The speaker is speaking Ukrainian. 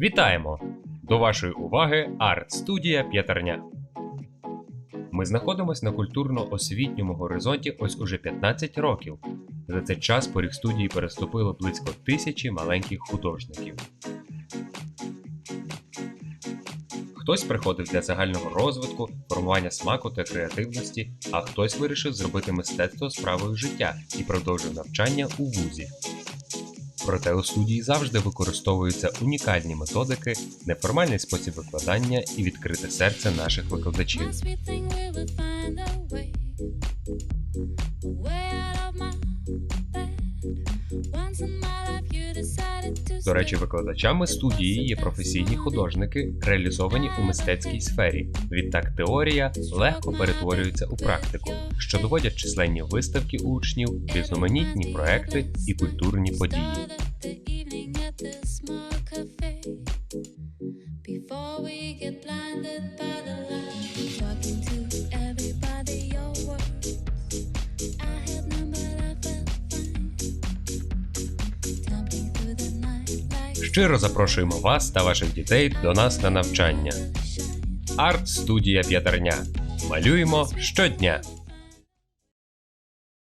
Вітаємо! До вашої уваги арт-студія П'ятерня. Ми знаходимося на культурно-освітньому горизонті ось уже 15 років. За цей час поріг студії переступило близько тисячі маленьких художників. Хтось приходив для загального розвитку, формування смаку та креативності, а хтось вирішив зробити мистецтво справою життя і продовжив навчання у вузі. Проте у студії завжди використовуються унікальні методики, неформальний спосіб викладання і відкрите серце наших викладачів. Once in my life you decided to До речі, викладачами студії є професійні художники, реалізовані у мистецькій сфері. Відтак теорія легко перетворюється у практику, що доводять численні виставки учнів, різноманітні проекти і культурні події. Before we get blinded by the light, Щиро запрошуємо вас та ваших дітей до нас на навчання. Арт-студія П'ятерня. Малюємо щодня.